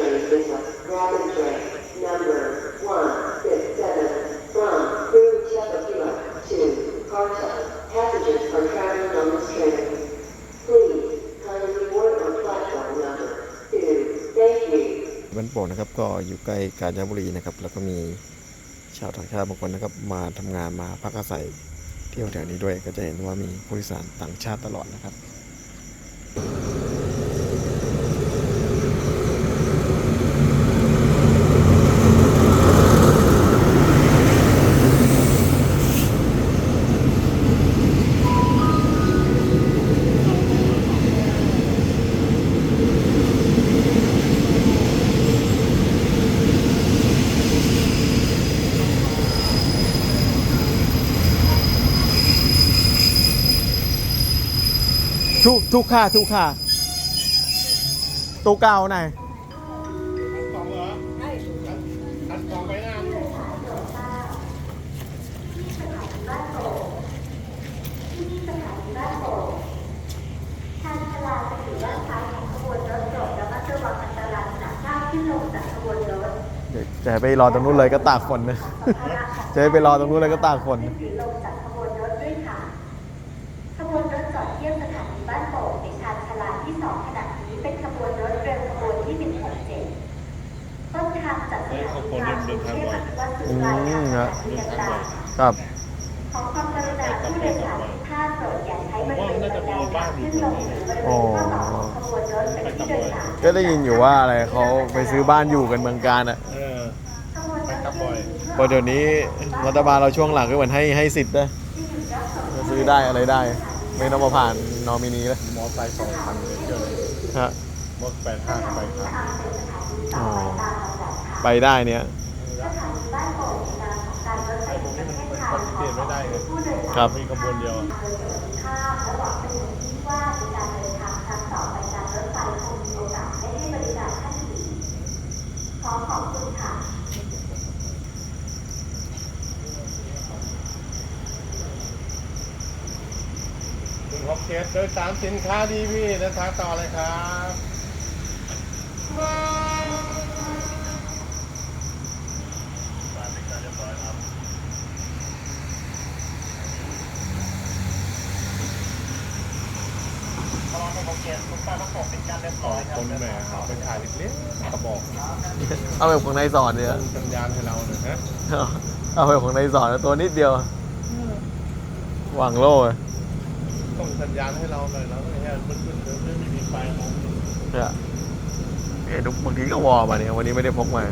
train business, Robin train number one six seven from through Chapakula to Karta. Passengers are traveling on this train. Please kindly board on platform number two. Thank you. บ้านโป่งนะครับก็อยู่ใกล้กาญจนบุรีนะครับ แล้วก็มีชาวต่างชาติบางคนนะครับ มาทำงานมาพักอาศัยเที่ยวแถวนี้ด้วยก็จะเห็นว่ามีผู้โดยสารต่างชาติตลอดนะครับ ทุกทุกค่าทุกค่าตัวเก่าไหนกล่องเหรอใช่อัดกล่องไปหน้านี่ทางฉลาดจะอยู่ด้านซ้ายของขบวนรถโปรดรมัดระวังอันตรายขณะก้าวขึ้นลงจากขบวนรถเจะให้ไปรอตรงนู้นเลยก็ตากฝนนะจะไปรอตรงนู้นเลยก็ตากฝนนห เทียบสถานีบ้านโป่งในชานชาลาที่สองขณะนี้เป็นขบวนรถเร็วขบวนที่ 167 ต้นทางจากสถานีกลางกรุงเทพอภิวัตสู่ปลายทางสถานีต่างๆครับขอความกรุณาผู้โดยสารทุกท่านโปรดอย่าใช้บริเวณบันไดทางขึ้นลงหรือบริเวณข้างหลังของขบวนรถเป็นที่โดยสารก็ได้ยินอยู่ว่าอะไรเขาไปซื้อบ้านอยู่กันเมืองการอะเออขบวนรถไปกลับบ่อยเพราะเดี๋ยวนี้รัฐบาลเราช่วงหลังก็เหมือนให้ให้สิทธิ์นะจะซื้อได้อะไรได้ ไม่ต้องมาผ่านนอมินีแล้วมอไซค์สองคันเลยเที่ยวเลยฮะมอแปดห้าไปครับอ๋อไปได้เนี่ยสถานีบ้านโป่งในนามของการรถไฟไอ้พวกแห่นี้งมันประมันเทศไทยปฏิเสธไม่ได้ไงผู้โดยสารครับมีขบวนเดียวอะ โดยสวัสดิภาพและหวังเป็นอย่างยิ่งว่าในการเดินทางครั้งต่อไปการรถไฟคงมีโอกาสได้ให้บริการท่านอีกขอขอบคุณค่ะ ถึงฮอกเกตโดยสารสินค้าดีพี่เดินทางต่อเลยครับคนแหมเอาไปถ่ายเล็กๆกระบอกเอาแบบของนายสอนเนี่ยส่งสัญญาณให้เราหน่อยฮะเอาแบบของนายสอนตัวนิดเดียววางโล่อะ ส่งสัญญาณให้เราหน่อยแล้วไอ้เนี่ยมันขึ้นเดินไม่มีไฟมอง เนี่ยเอ๊ะบางทีก็วอร์มาเนี่ยวันนี้ไม่ได้พกมา